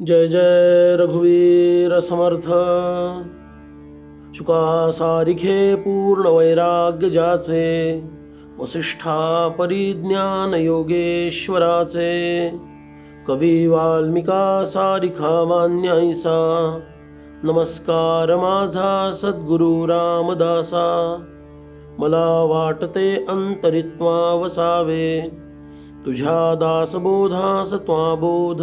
जय जय रघुवीर समर्थ। शुका सारिखे पूर्ण वैराग्य जाचे वसिष्ठा परिज्ञान योगेश्वराचे। कवी वाल्मिका सारिखा मान्यायसा नमस्कार माझा सद्गुरु रामदासा। मला वाटते अंतरित्वा वसावे तुझ्या दासबोधास त्वा बोध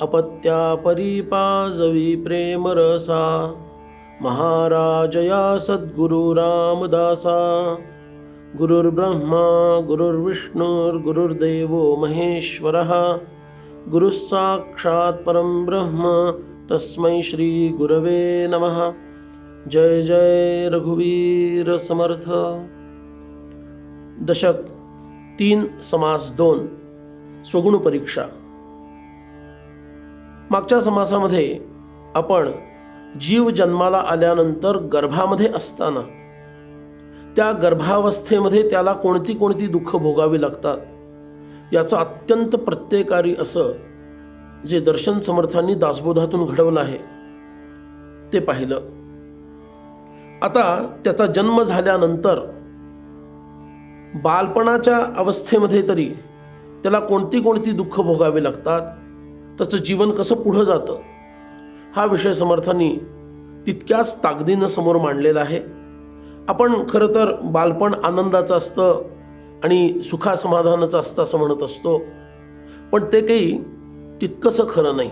अपत्या परीपाजवी प्रेम रसा सद्गुरु रामदासा। गुरुर्ब्रह्मा गुरुर्विष्णुर्गुरुर्देवो महेश्वरः। गुरुः साक्षात् परं ब्रह्म तस्मै श्री गुरवे नमः। जय जय रघुवीर समर्थ। दशक तीन समास दोन स्वगुण परीक्षा मागच्या समासामध्ये आपण जीव जन्माला आल्यानंतर गर्भामध्ये असताना त्या गर्भावस्थेमध्ये त्याला कोणती कोणती दुःख भोगावी लागतात याचं अत्यंत प्रत्ययकारी असं जे दर्शन समर्थांनी दासबोधातून घडवलं आहे ते पाहिलं. आता त्याचा जन्म झाल्यानंतर बालपणाच्या अवस्थेमध्ये तरी त्याला कोणती कोणती दुःख भोगावी लागतात त्याचं जीवन कसं पुढं जातं? हा विषय समर्थांनी तितक्याच ताकदीनं समोर मांडलेला आहे. आपण खरं तर बालपण आनंदाचं असतं आणि सुखासमाधानाचं असतं असं म्हणत असतो. पण ते काही तितकंसं खरं नाही.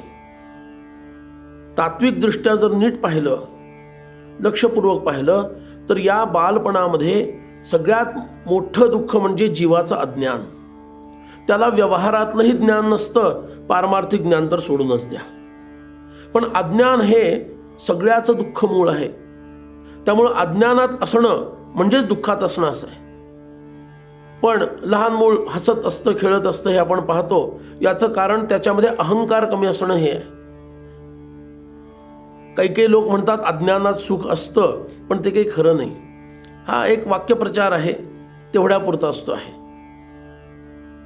तात्विकदृष्ट्या जर नीट पाहिलं लक्षपूर्वक पाहिलं तर या बालपणामध्ये सगळ्यात मोठं दुःख म्हणजे जीवाचं अज्ञान. त्याला व्यवहारातलंही ज्ञान नसतं पारमार्थिक ज्ञान तर सोडूनच द्या. पण अज्ञान हे सगळ्याचं दुःख मूळ आहे. त्यामुळं अज्ञानात असणं म्हणजेच दुःखात असणं असं आहे. पण लहान मूळ हसत असतं खेळत असतं हे आपण पाहतो याचं कारण त्याच्यामध्ये अहंकार कमी असणं हे आहे. काही काही लोक म्हणतात अज्ञानात सुख असतं पण ते काही खरं नाही. हा एक वाक्यप्रचार आहे तेवढ्यापुरता असतो आहे.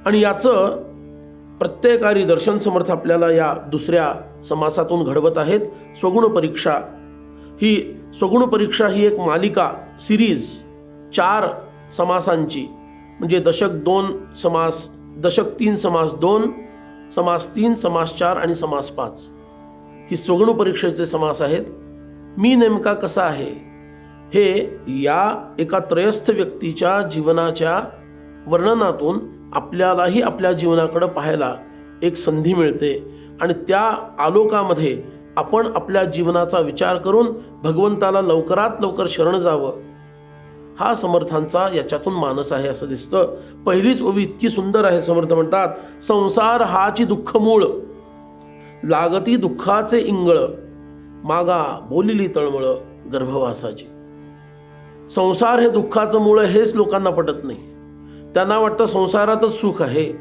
आणि याचं प्रत्येकारी दर्शन समर्थ आपल्याला या दुसऱ्या समासातून घडवत आहेत. स्वगुण परीक्षा ही स्वगुण परीक्षा ही एक मालिका सिरीज चार समासांची. म्हणजे दशक दोन समास दशक तीन समास दोन समास तीन समास चार आणि समास पाच. ही स्वगुण परीक्षेचे समास आहेत. मी नेमका कसा आहे? हे या एका त्रयस्थ व्यक्तीच्या जीवनाच्या वर्णनातून आपल्यालाही आपल्या जीवनाकडं पाहायला एक संधी मिळते. आणि त्या आलोकामध्ये आपण आपल्या जीवनाचा विचार करून भगवंताला लवकरात लवकर शरण जावं. हा समर्थांचा याच्यातून मानस आहे असं दिसतं. पहिलीच ओवी इतकी सुंदर आहे समर्थ म्हणतात संसार हाची दुःख मूळ लागती दुःखाचे इंगळ मागा बोलिली तळमळ गर्भवासाची. संसार हे दुःखाचं मूळ हेच लोकांना पटत नाही. त्यांना वाटतं संसारातच सुख आहे.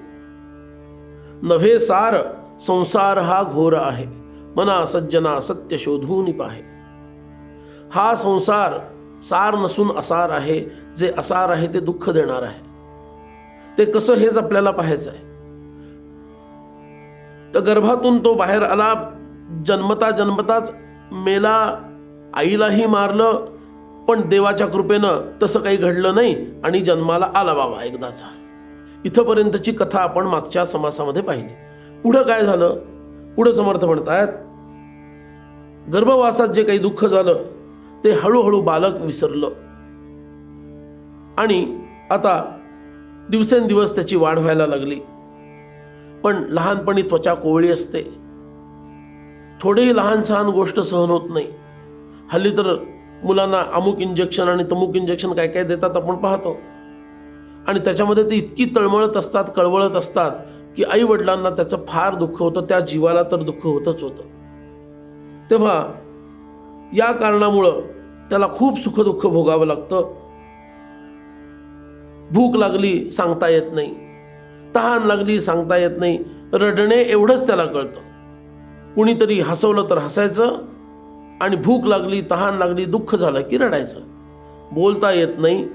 नव्हे सार संसार हा घोर आहे. मना सज्जना सत्य शोधून पाहे. हा संसार सार नसून असार आहे जे असार आहे ते दुःख देणार आहे. ते कसं हेच आपल्याला पाहायचं आहे? तर गर्भातून तो बाहेर आला जन्मता जन्मताच मेला आईलाही मारलं पण देवाच्या कृपेनं तसं काही घडलं नाही आणि जन्माला आला बाबा एकदाचा. इथंपर्यंतची कथा आपण मागच्या समासामध्ये पाहिली. पुढं काय झालं? पुढं समर्थ म्हणतायत गर्भवासात जे काही दुःख झालं ते हळूहळू बालक विसरलं. आणि आता दिवसेंदिवस त्याची वाढ व्हायला लागली. पण लहानपणी त्वचा कोवळी असते. थोडीही लहान सहान गोष्ट सहन होत नाही. हल्ली तर मुलांना अमुक इंजेक्शन आणि तमुक इंजेक्शन काय काय देतात आपण पाहतो. आणि त्याच्यामध्ये ते इतकी तळमळत असतात कळवळत असतात की आई वडिलांना त्याचं फार दुःख होतं त्या जीवाला तर दुःख होतच होतं. तेव्हा या कारणामुळं त्याला खूप सुखदुःख भोगावं लागतं. भूक लागली सांगता येत नाही. तहान लागली सांगता येत नाही. रडणे एवढंच त्याला कळतं. कुणीतरी हसवलं तर हसायचं आणि भूक लागली तहान लागली दुःख झालं की रडायचं? बोलता येत नाही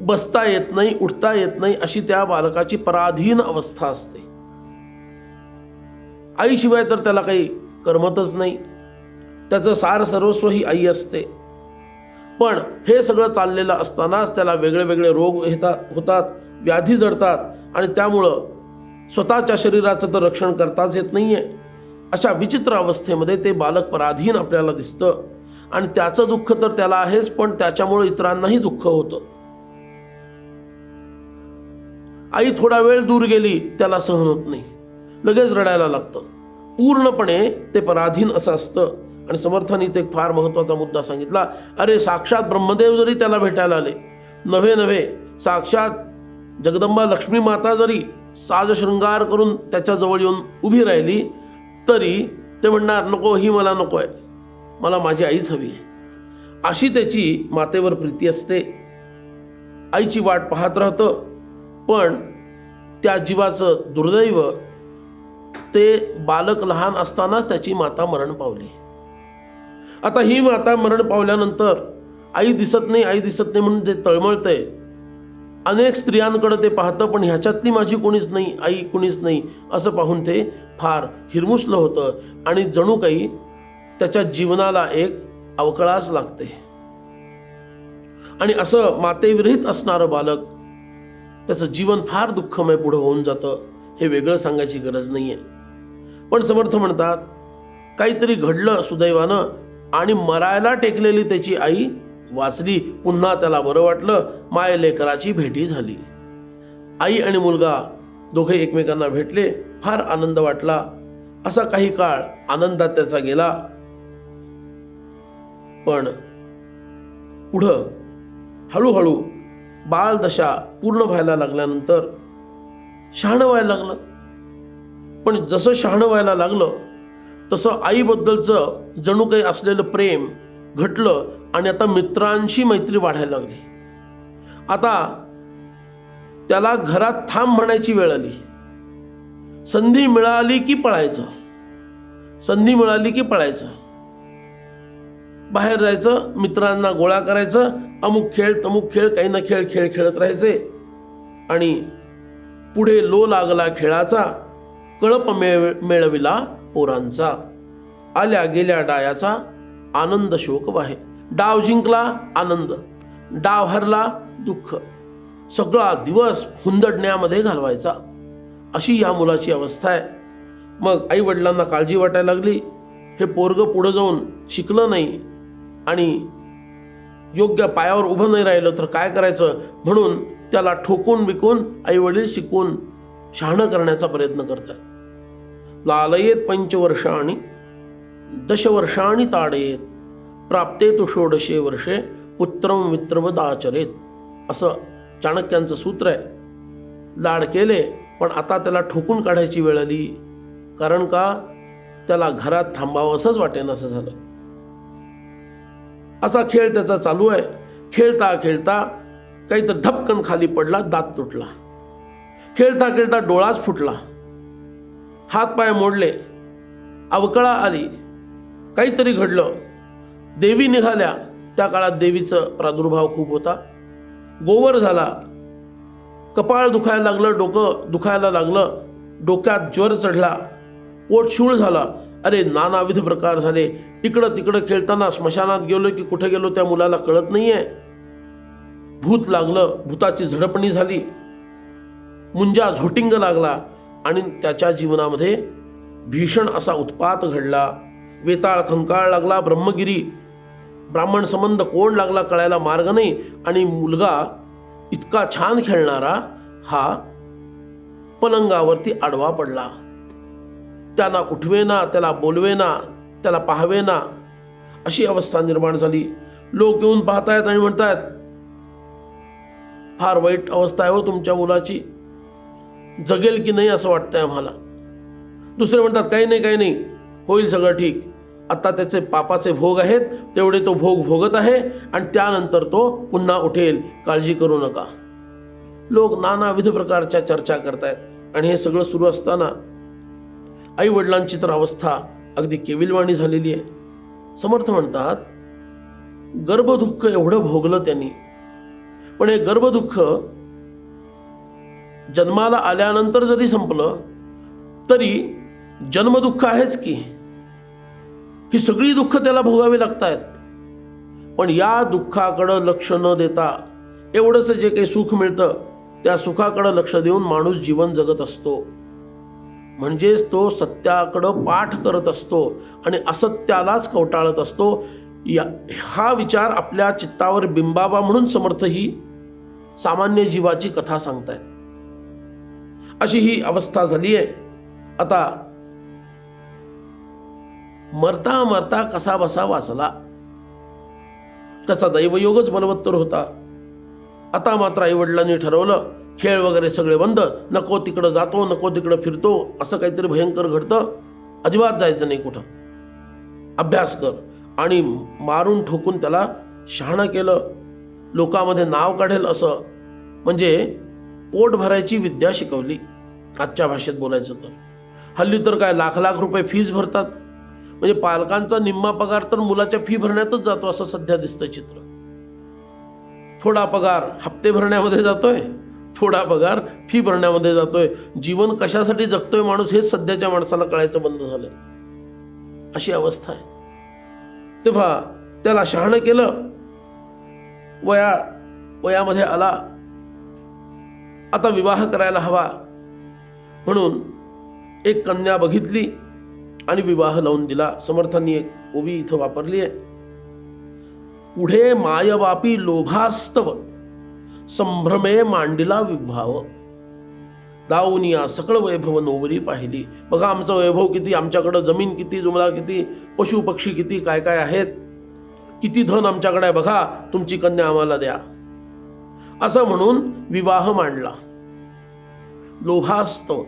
बसता येत नाही उठता येत नाही अशी त्या बालकाची पराधीन अवस्था असते. आईशिवाय तर त्याला काही करमतच नाही. त्याचं सार सर्वस्व ही आई असते. पण हे सगळं चाललेलं असतानाच त्याला वेगळे वेगळे रोग येतात होतात व्याधी जडतात आणि त्यामुळं स्वतःच्या शरीराचं तर रक्षण करताच येत नाही आहे अशा विचित्र अवस्थेमध्ये ते बालक पराधीन आपल्याला दिसतं. आणि त्याचं दुःख तर त्याला आहेच पण त्याच्यामुळे इतरांनाही दुःख होतं. आई थोडा वेळ दूर गेली त्याला सहन होत नाही. लगेच रडायला लागतं. पूर्णपणे ते पराधीन असं असतं. आणि समर्थांनी ते फार महत्त्वाचा मुद्दा सांगितला. अरे साक्षात ब्रह्मदेव जरी त्याला भेटायला आले नव्हे नव्हे साक्षात जगदंबा लक्ष्मी माता जरी साजशृंगार करून त्याच्याजवळ येऊन उभी राहिली तरी ते म्हणणार नको ही मला नको आहे. मला माझी आईच हवी आहे. अशी त्याची मातेवर प्रीती असते. आईची वाट पाहत राहतं पण त्या जीवाचं दुर्दैव ते बालक लहान असतानाच त्याची माता मरण पावली. आता ही माता मरण पावल्यानंतर आई दिसत नाही आई दिसत नाही म्हणून ते तळमळतंय अनेक स्त्रियांकडे ते पाहतं पण ह्याच्यातली माझी कोणीच नाही आई कोणीच नाही असं पाहून ते फार हिरमुसलं होतं. आणि जणू काही त्याच्या जीवनाला एक अवकळाच लागते. आणि असं मातेविरहित असणारं बालक त्याचं जीवन फार दुःखमय पुढं होऊन जातं हे वेगळं सांगायची गरज नाही आहे पण समर्थ म्हणतात काहीतरी घडलं सुदैवानं आणि मरायला टेकलेली त्याची आई वाचली पुन्हा त्याला बरं वाटलं माय लेकराची भेटी झाली. आई आणि मुलगा दोघे एकमेकांना भेटले फार आनंद वाटला. असा काही काळ आनंदात त्याचा गेला. पण पुढं हळूहळू बालदशा पूर्ण व्हायला लागल्यानंतर शहाणं व्हायला लागलं. पण जसं शहाणं व्हायला लागलं तसं आईबद्दलचं जणू काही असलेलं प्रेम घटलं आणि आता मित्रांशी मैत्री वाढायला लागली. आता त्याला घरात थांब म्हणायची वेळ आली. संधी मिळाली की पळायचं? संधी मिळाली की पळायचं? बाहेर जायचं मित्रांना गोळा करायचं अमुक खेळ तमुक खेळ काही ना खेळ खेळ खेळत राहायचे. आणि पुढे लो लागला खेळाचा कळप मेळ मेळविला पोरांचा. आल्या गेल्या डायाचा आनंद शोक वाहे. डाव जिंकला आनंद डाव हरला दुःख. सगळा दिवस हुंदडण्यामध्ये घालवायचा. अशी या मुलाची अवस्था आहे. मग आई वडिलांना काळजी वाटायला लागली. हे पोरगं पुढं जाऊन शिकलं नाही आणि योग्य पायावर उभं नाही राहिलं तर काय करायचं? म्हणून त्याला ठोकून बिकून आई वडील शिकवून शहाणं करण्याचा प्रयत्न करतात. लालयेत पंचवर्षाणी दशवर्षाणी ताडेत प्राप्ते तो षोडशे वर्षे पुत्रम मित्रवदाचरेत. असं चाणक्यांचं सूत्र आहे. लाड केले पण आता त्याला ठोकून काढायची वेळ आली. कारण का? त्याला घरात थांबावं असंच वाटेन असं झालं. असा खेळ त्याचा चालू आहे. खेळता खेळता काहीतरी धपकन खाली पडला दात तुटला. खेळता खेळता डोळाच फुटला. हात पाय मोडले. अवकळा आली. काहीतरी घडलं. देवी निघाल्या. त्या काळात देवीचं प्रादुर्भाव खूप होता. गोवर झाला. कपाळ दुखायला लागलं डोकं दुखायला लागलं. डोक्यात ज्वर चढला. पोट शूळ झाला. अरे नानाविध प्रकार झाले. इकडं तिकडं खेळताना स्मशानात गेलो की कुठे गेलो त्या मुलाला कळत नाहीये. भूत लागलं. भूताची झडपणी झाली. मुंजा झोटिंग लागला आणि त्याच्या जीवनामध्ये भीषण असा उत्पात घडला. वेताळ खंकाळ लागला. ब्रह्मगिरी ब्राह्मण संबंध कोण लागला कळायला मार्ग नाही आणि मुलगा इतका छान खेळणारा हा पलंगावरती आडवा पडला. त्याला उठवेना त्याला बोलवेना त्याला पाहवेना अशी अवस्था निर्माण झाली. लोक येऊन पाहतायत आणि म्हणतायत फार वाईट अवस्था आहे हो तुमच्या मुलाची. जगेल की नाही असं वाटतंय आम्हाला. दुसरे म्हणतात काही नाही काही नाही. होईल सगळं ठीक. आता त्याचे पापाचे भोग आहेत तेवढे तो भोग भोगत आहे आणि त्यानंतर तो पुन्हा उठेल. काळजी करू नका. लोक नानाविध प्रकारच्या चर्चा करतायत आणि हे सगळं सुरू असताना आई वडिलांची तर अवस्था अगदी केविलवाणी झालेली आहे. समर्थ म्हणतात गर्भदुःख एवढं भोगलं त्यांनी. पण हे गर्भदुःख जन्माला आल्यानंतर जरी संपलं तरी जन्मदुःख आहेच की? ही सगळी दुःख त्याला भोगावी लागत आहेत पण या दुःखाकडं लक्ष न देता एवढंच जे काही सुख मिळतं त्या सुखाकडं लक्ष देऊन माणूस जीवन जगत असतो. म्हणजेच तो सत्याकडं पाठ करत असतो आणि असत्यालाच कवटाळत असतो. या हा विचार आपल्या चित्तावर बिंबावा म्हणून समर्थ ही सामान्य जीवाची कथा सांगतायत. अशी ही अवस्था झाली आहे आता मरता मरता कसा बसा वाचला. त्याचा दैवयोगच बलवत्तर होता. आता मात्र आईवडिलांनी ठरवलं खेळ वगैरे सगळे बंद नको तिकडं जातो नको तिकडं फिरतो असं काहीतरी भयंकर घडतं अजिबात जायचं नाही कुठं. अभ्यास कर. आणि मारून ठोकून त्याला शहाणं केलं. लोकामध्ये नाव काढेल असं. म्हणजे पोट भरायची विद्या शिकवली. आजच्या भाषेत बोलायचं तर. हल्ली तर काय लाख लाख रुपये फीज भरतात. म्हणजे पालकांचा निम्मा पगार तर मुलाच्या फी भरण्यातच जातो असं सध्या दिसतं चित्र. थोडा पगार हप्ते भरण्यामध्ये जातोय थोडा पगार फी भरण्यामध्ये जातोय. जीवन कशासाठी जगतोय माणूस हेच सध्याच्या माणसाला कळायचं बंद झालंय. अशी अवस्था आहे. तेव्हा त्याला शहाणं केलं. वया वयामध्ये आला. आता विवाह करायला हवा. म्हणून एक कन्या बघितली. आणि विवाह लावून दिला. समर्थांनी एक ओवी इथं वापरली आहे. पुढे मायबापी लोभास्तव संभ्रमे मांडिला विभाव. दावनिया सकळ वैभव नोवरी पाहिली. बघा आमचं वैभव किती आमच्याकडं जमीन किती जुमला किती पशु पक्षी किती काय काय आहेत? किती धन आमच्याकडे आहे बघा तुमची कन्या आम्हाला द्या. असं म्हणून विवाह मांडला. लोभास्तव.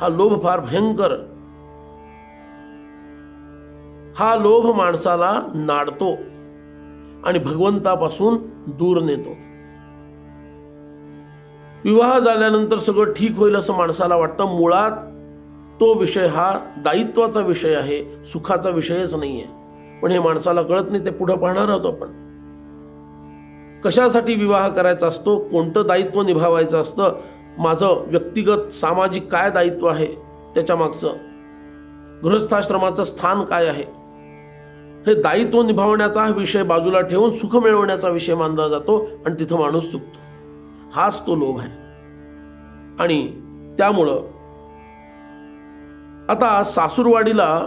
हा लोभ फार भयंकर हा लोभ माणसाला नाडतो आणि भगवंतापासून दूर नेतो. विवाह झाल्यानंतर सगळं ठीक होईल असं माणसाला वाटतं. मुळात तो विषय हा दायित्वाचा विषय आहे सुखाचा विषयच नाही आहे पण हे माणसाला कळत नाही ते पुढं पाहणार आहोत आपण. कशासाठी विवाह करायचा असतो? कोणतं दायित्व निभावायचं असतं? माझं व्यक्तिगत सामाजिक काय दायित्व आहे? त्याच्या मागचं गृहस्थाश्रमाचं स्थान काय आहे? हे दायित्व निभावण्याचा हा विषय बाजूला ठेवून सुख मिळवण्याचा विषय मानला जातो आणि तिथं माणूस चुकतो हाच तो लोभ आहे. आणि त्यामुळं आता सासूरवाडीला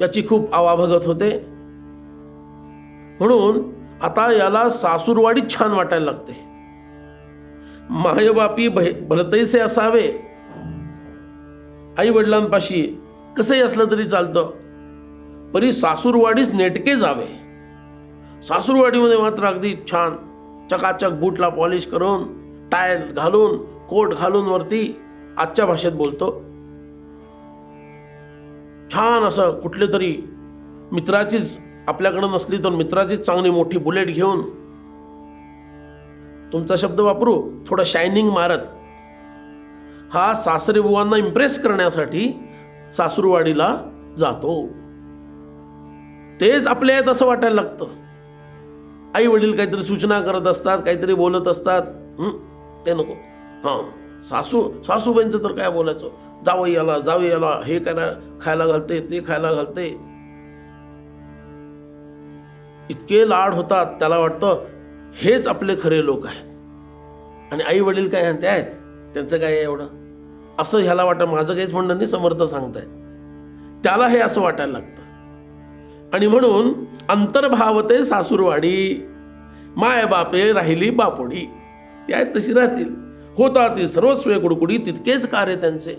याची खूप आवाभगत होते. म्हणून आता याला सासूरवाडी छान वाटायला लागते. मायबापी भलतैसे असावे. आई वडिलांपाशी कसंही असलं तरी चालतं. परी सासूरवाडीच नेटके जावे. सासूरवाडीमध्ये मात्र अगदी छान चकाचक बूटला पॉलिश करून टायल घालून कोट घालून वरती आजच्या भाषेत बोलतो. छान असं कुठले तरी मित्राचीच आपल्याकडं नसली तर मित्राचीच चांगली मोठी बुलेट घेऊन तुमचा शब्द वापरू? थोडं शायनिंग मारत. हा सासरे बुवांना इम्प्रेस करण्यासाठी सासूरवाडीला जातो. तेच आपल्या आहेत असं वाटायला लागतं. आई वडील काहीतरी सूचना करत असतात काहीतरी बोलत असतात. ते नको. हां. सासू सासूबाईंचं तर काय बोलायचं? जावं याला जावं याला हे काय खायला घालते ते खायला घालते. इतके लाड होतात त्याला वाटतं हेच आपले खरे लोक आहेत. आणि आई वडील काय ते आहेत त्यांचं काय आहे एवढं? असं ह्याला वाटतं माझं काहीच म्हणणं नाही समर्थ सांगतायत. त्याला हे असं वाटायला लागतं. आणि म्हणून अंतर्भावते सासूरवाडी मायबापे राहिली बापोडी. या तशी राहतील. होता ती सर्वस्वे कुडकुडी तितकेच कार्य त्यांचे.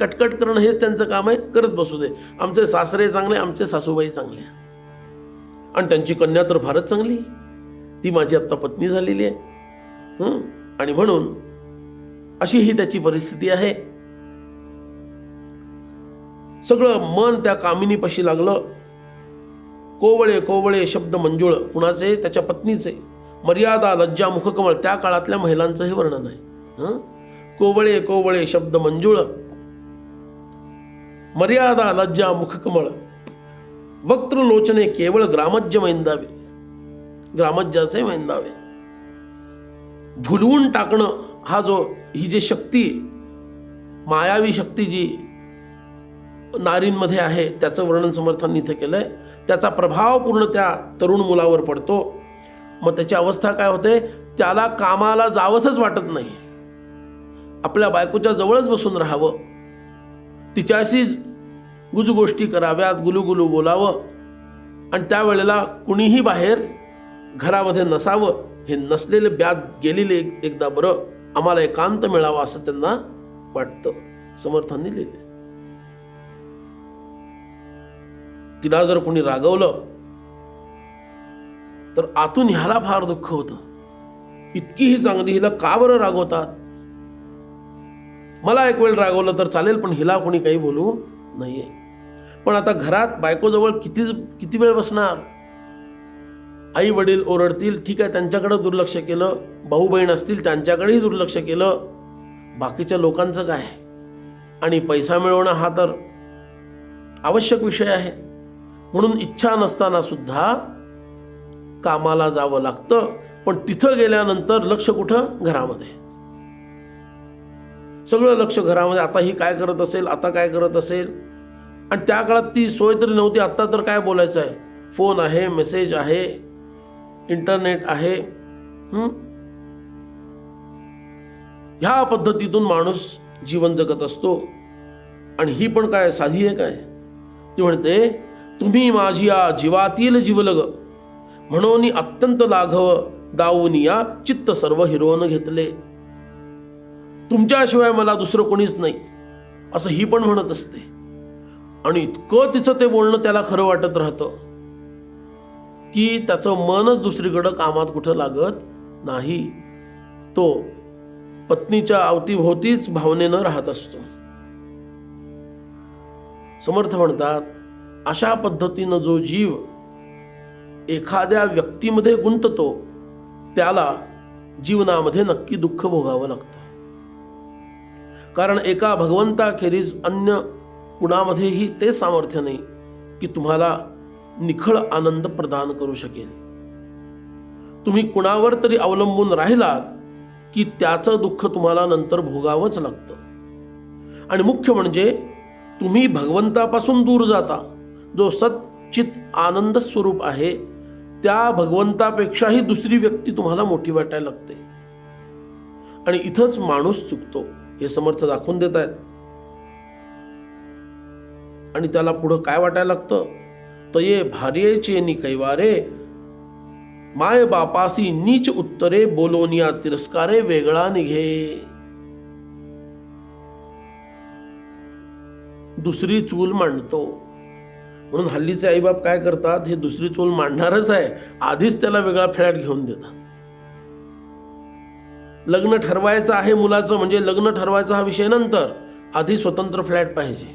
कटकट करणं हेच त्यांचं काम आहे. करत बसू दे. आमचे सासरे चांगले आमचे सासूबाई चांगले. आणि त्यांची कन्या तर फारच चांगली. ती माझी आत्ता पत्नी झालेली आहे. आणि म्हणून अशी ही त्याची परिस्थिती आहे. सगळं मन त्या कामिनीपाशी लागलं. कोवळे कोवळे शब्द मंजुळ कुणाचे? त्याच्या पत्नीचे. मर्यादा लज्जा मुखकमळ त्या काळातल्या महिलांचं हे वर्णन आहे. हं? कोवळे कोवळे शब्द मंजुळ. मर्यादा लज्जा मुखकमळ. वक्तृलोचने केवळ ग्रामज्य मैंदावे. ग्रामज्याचे मैंदावे. भुलवून टाकणं हा जो ही जी शक्ती मायावी शक्ती जी नारींमध्ये आहे त्याचं वर्णन समर्थांनी इथे केलं आहे त्याचा प्रभाव पूर्ण त्या तरुण मुलावर पडतो. मग त्याची अवस्था काय होते? त्याला कामाला जावंसंच वाटत नाही. आपल्या बायकोच्या जवळच बसून राहावं. तिच्याशीच गुजगोष्टी कराव्यात गुलुगुलू बोलावं. आणि त्यावेळेला कुणीही बाहेर घरामध्ये नसावं हे नसलेले ब्यात गेलेले एक एकदा बरं आम्हाला एकांत मिळावा असं त्यांना वाटतं. समर्थांनी लिहिले तिला जर कोणी रागवलं तर आतून ह्याला फार दुःख होतं. इतकी ही चांगली हिला का बरं रागवतात? मला एक वेळ रागवलं तर चालेल पण हिला कोणी काही बोलू नाहीये. पण आता घरात बायकोजवळ किती किती वेळ बसणार? आई वडील ओरडतील ठीक आहे त्यांच्याकडं दुर्लक्ष केलं भाऊ बहीण असतील त्यांच्याकडेही दुर्लक्ष केलं. बाकीच्या लोकांचं काय? आणि पैसा मिळवणं हा तर आवश्यक विषय आहे. म्हणून इच्छा नसताना सुद्धा कामाला जावं लागतं. पण तिथं गेल्यानंतर लक्ष कुठं? घरामध्ये. सगळं लक्ष घरामध्ये. आता ही काय करत असेल? आता काय करत असेल? आणि त्या काळात ती सोय तरी नव्हती. आत्ता तर काय बोलायचं आहे? फोन आहे मेसेज आहे इंटरनेट आहे. ह्या पद्धतीतून माणूस जीवन जगत असतो. आणि ही पण काय साधी आहे. काय ती म्हणते तुम्ही माझी या जीवातील जीवलग. म्हणून अत्यंत लाघव दावूनिया चित्त सर्व हिरवून घेतले. तुमच्याशिवाय मला दुसरं कोणीच नाही असं ही पण म्हणत असते. आणि इतकं तिचं ते बोलणं त्याला खरं वाटत राहतं. की त्याचं मनच दुसरीकडं कामात कुठं लागत नाही. तो पत्नीच्या अवतीभोवतीच भावनेनं राहत असतो. समर्थ म्हणतात अशा पद्धतीनं जो जीव एखाद्या व्यक्तीमध्ये गुंततो त्याला जीवनामध्ये नक्की दुःख भोगावं लागतं. कारण एका भगवंताखेरीज अन्य कुणामध्येही ते सामर्थ्य नाही की तुम्हाला निखळ आनंद प्रदान करू शकेल. तुम्ही कुणावर तरी अवलंबून राहिलात की त्याचं दुःख तुम्हाला नंतर भोगावंच लागतं. आणि मुख्य म्हणजे तुम्ही भगवंतापासून दूर जाता. जो सच्चित आनंद स्वरूप आहे त्या भगवंतापेक्षाही दुसरी व्यक्ती तुम्हाला मोठी वाटायला लागते. आणि इथंच माणूस चुकतो हे समर्थ दाखवून देत आहेत. आणि त्याला पुढं काय वाटायला लागतं? तये भार्येचे नि कैवारे माय बापासी नीच उत्तरे बोलोनिया तिरस्कारे वेगळा निघे. दुसरी चूल मांडतो म्हणून हल्लीचे आईबाप काय करतात हे दुसरी चूल मांडणारच आहे आधीच त्याला वेगळा फ्लॅट घेऊन देतात. लग्न ठरवायचं आहे मुलाचं म्हणजे लग्न ठरवायचा हा विषय नंतर आधी स्वतंत्र फ्लॅट पाहिजे.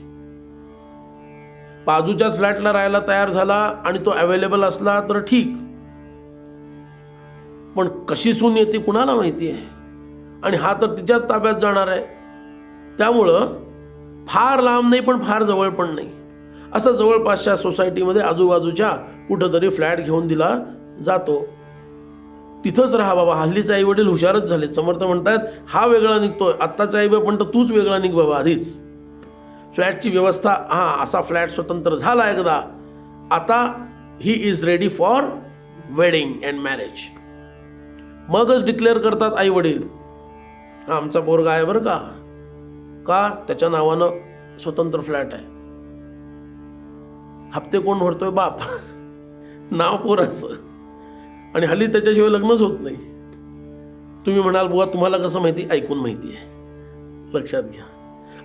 बाजूच्या फ्लॅटला राहायला तयार झाला आणि तो अवेलेबल असला तर ठीक. पण कशी सून येते कुणाला माहिती आहे आणि हा तर तिच्याच ताब्यात जाणार आहे. त्यामुळं फार लांब नाही पण फार जवळ पण नाही. असं जवळपासच्या सोसायटीमध्ये आजूबाजूच्या कुठंतरी फ्लॅट घेऊन दिला जातो. तिथंच राहा बाबा. हल्लीचे आई वडील हुशारच झाले समर्थ म्हणतात हा वेगळा निघतोय. आत्ताचा आई पण तर तूच वेगळा निघ बाबा आधीच. फ्लॅटची व्यवस्था हा असा फ्लॅट स्वतंत्र झाला एकदा. आता he is ready for wedding and marriage मगच डिक्लेअर करतात आई वडील हा आमचा पोरगा आहे बरं का? का? त्याच्या नावानं स्वतंत्र फ्लॅट आहे. हप्ते कोण भरतोय बाप? नाव पोराचं आणि हल्ली त्याच्याशिवाय लग्नच होत नाही. तुम्ही म्हणाल बुवा तुम्हाला कसं माहिती? ऐकून माहिती आहे. लक्षात घ्या.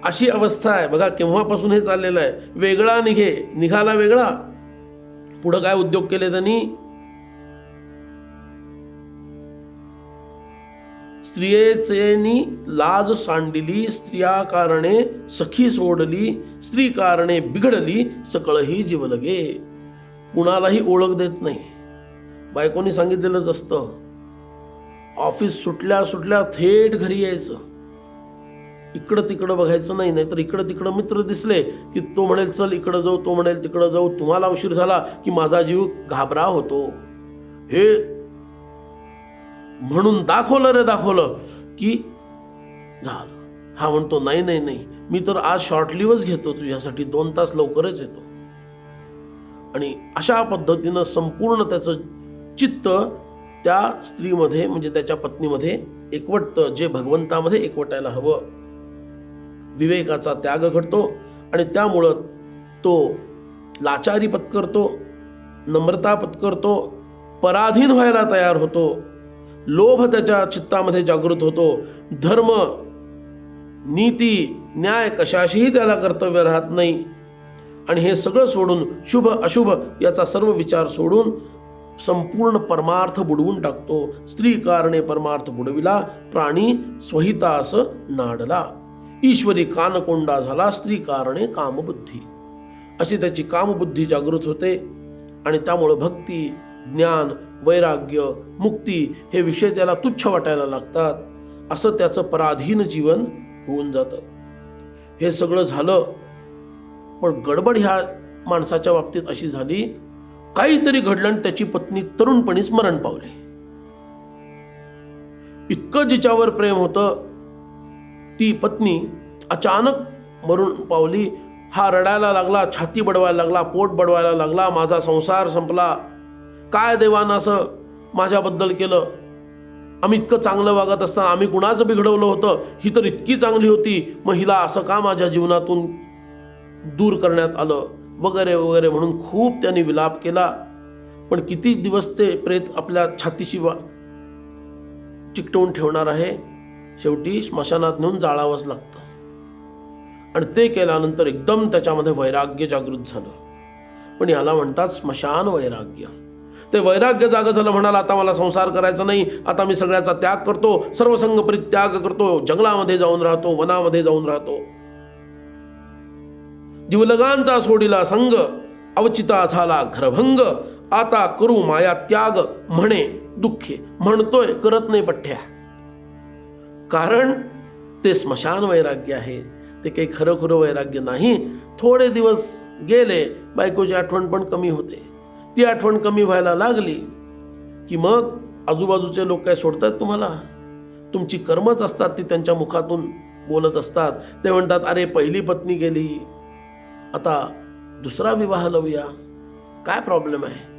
अशी अवस्था आहे. बघा केव्हापासून हे चाललेलं आहे? वेगळा निघे निघाला वेगळा. पुढं काय उद्योग केले त्यांनी? स्त्रियेचेनी लाज सांडिली स्त्रिया कारणे सखी सोडली स्त्री कारणे बिघडली सकळही जीवलगे. कुणालाही ओळख देत नाही. बायकोनी सांगितलेलंच असतं ऑफिस सुटल्या सुटल्या थेट घरी यायचं. इकडं तिकडं बघायचं नाही नाहीतर इकडं तिकडं मित्र दिसले की तो म्हणेल चल इकडं जाऊ तो म्हणेल तिकडं जाऊ. तुम्हाला उशीर झाला की माझा जीव घाबरा होतो. हे म्हणून दाखवलं रे दाखवलं. की झालं. हा म्हणतो नाही नाही नाही. मी तर आज शॉर्ट लिव्हच घेतो तुझ्यासाठी. दोन तास लवकरच येतो. आणि अशा पद्धतीनं संपूर्ण त्याचं चित्त त्या स्त्रीमध्ये म्हणजे त्याच्या पत्नीमध्ये एकवटतं जे भगवंतामध्ये एकवटायला हवं. विवेकाचा त्याग घडतो आणि त्यामुळं तो लाचारी पत्करतो नम्रता पत्करतो पराधीन व्हायला तयार होतो. लोभ त्याच्या चित्तामध्ये जागृत होतो. धर्म नीती न्याय कशाशीही त्याला कर्तव्य राहत नाही. आणि हे सगळं सोडून शुभ अशुभ याचा सर्व विचार सोडून संपूर्ण परमार्थ बुडवून टाकतो. स्त्री कारणे परमार्थ बुडविला प्राणी स्वहितास नाडला. ईश्वरी कानकोंडा झाला स्त्री कारणे कामबुद्धी. अशी त्याची कामबुद्धी जागृत होते आणि त्यामुळं भक्ती ज्ञान वैराग्य मुक्ती हे विषय त्याला तुच्छ वाटायला लागतात. असं त्याचं पराधीन जीवन होऊन जातं. हे सगळं झालं पण गडबड ह्या माणसाच्या बाबतीत अशी झाली काहीतरी घडलं आणि त्याची पत्नी तरुणपणीच मरण पावली. इतकं जिच्यावर प्रेम होतं ती पत्नी अचानक मरून पावली. हा रडायला लागला छाती बडवायला लागला पोट बडवायला लागला माझा संसार संपला. काय देवानं असं माझ्याबद्दल केलं? आम्ही इतकं चांगलं वागत असताना आम्ही कुणाचं बिघडवलं होतं? ही तर इतकी चांगली होती. मग हिला असं का माझ्या जीवनातून दूर करण्यात आलं? वगैरे वगैरे म्हणून खूप त्यांनी विलाप केला. पण किती दिवस ते प्रेत आपल्या छातीशी वा चिकटवून ठेवणार आहे? शेवटी स्मशानात नेऊन जाळावंच लागतं. आणि ते केल्यानंतर एकदम त्याच्यामध्ये वैराग्य जागृत झालं. पण याला म्हणतात स्मशान वैराग्य. ते वैराग्य जाग झालं म्हणाला आता मला संसार करायचा नाही आता मी सगळ्याचा त्याग करतो सर्वसंग परित्याग करतो जंगलामध्ये जाऊन राहतो वनामध्ये जाऊन राहतो. जीवलगांचा सोडिला संग अवचिता झाला घरभंग आता करू माया त्याग म्हणे दुःखे म्हणतोय करत नाही पठ्ठ्या. कारण ते स्मशान वैराग्य आहे ते काही खरं खरं वैराग्य नाही. थोडे दिवस गेले बायकोची आठवण पण कमी होते. ती आठवण कमी व्हायला लागली की मग आजूबाजूचे लोक काय सोडतात तुम्हाला? तुमची कर्मच असतात ती त्यांच्या मुखातून बोलत असतात. ते म्हणतात अरे पहिली पत्नी गेली. आता दुसरा विवाह लावूया. काय प्रॉब्लेम आहे?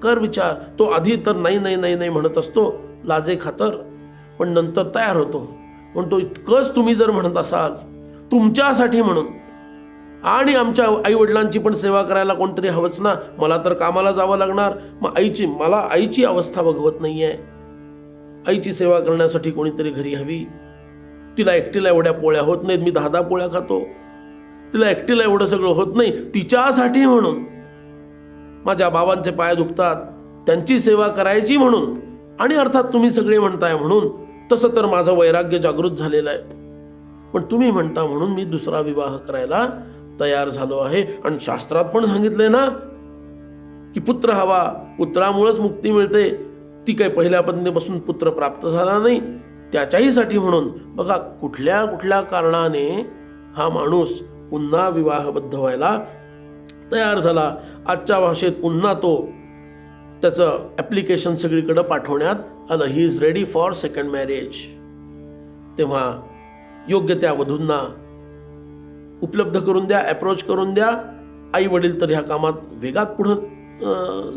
कर विचार. तो आधी तर नाही नाही नाही नाही म्हणत असतो लाजे खातर पण नंतर तयार होतो. पण तो इतकंच तुम्ही जर म्हणत असाल तुमच्यासाठी म्हणून आणि आमच्या आई वडिलांची पण सेवा करायला कोणतरी हवंच ना. मला तर कामाला जावं लागणार. मग आईची मला आईची अवस्था बघवत नाही आहे आईची सेवा करण्यासाठी कोणीतरी घरी हवी. तिला एकटीला एवढ्या पोळ्या होत नाहीत. मी दहा दहा पोळ्या खातो. तिला एकटीला एवढं सगळं होत नाही. तिच्यासाठी म्हणून. माझ्या बाबांचे पाय दुखतात. त्यांची सेवा करायची म्हणून. आणि अर्थात तुम्ही सगळे म्हणताय म्हणून. तसं तर माझं वैराग्य जागृत झालेलं आहे. पण तुम्ही म्हणता म्हणून मी दुसरा विवाह करायला तयार झालो आहे. आणि शास्त्रात पण सांगितलंय ना की पुत्र हवा पुत्रामुळेच मुक्ती मिळते. ती काही पहिल्या पत्नीपासून पुत्र प्राप्त झाला नाही. त्याच्याहीसाठी म्हणून बघा कुठल्या कुठल्या कारणाने हा माणूस पुन्हा विवाहबद्ध व्हायला तयार झाला. आजच्या भाषेत पुन्हा तो त्याचं ॲप्लिकेशन सगळीकडं पाठवण्यात आलं. He is ready for second marriage तेव्हा योग्य त्या वधूंना उपलब्ध करून द्या अप्रोच करून द्या. आई वडील तर ह्या कामात वेगात पुढं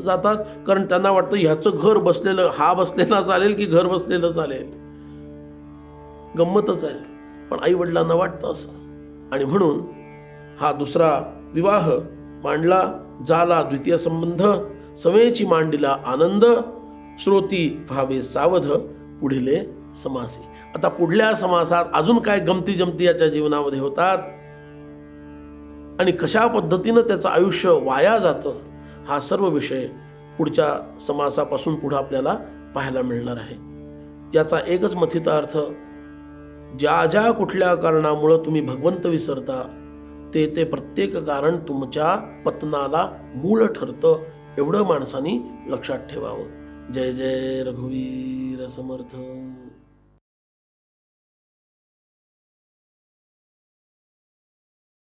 जातात. कारण त्यांना वाटतं ह्याचं घर बसलेलं हा बसलेला चालेल की घर बसलेलं चालेल. गंमतच आहे. पण आई वडिलांना वाटतं असं. आणि म्हणून हा दुसरा विवाह मांडला झाला द्वितीय संबंध समेची मांडीला आनंद श्रोती भावे सावध पुढिले समासी. आता पुढल्या समासात अजून काय गमती जमती याच्या जीवनामध्ये होतात? आणि कशा पद्धतीनं त्याचं आयुष्य वाया जातं हा सर्व विषय पुढच्या समासापासून पुढं आपल्याला पाहायला मिळणार आहे. याचा एकच मथितार्थ ज्या ज्या कुठल्या कारणामुळं तुम्ही भगवंत विसरता ते ते प्रत्येक कारण तुमच्या पतनाला मूळ ठरतं एवढं माणसानी लक्षात ठेवावं. जय जय रघुवीर समर्थ.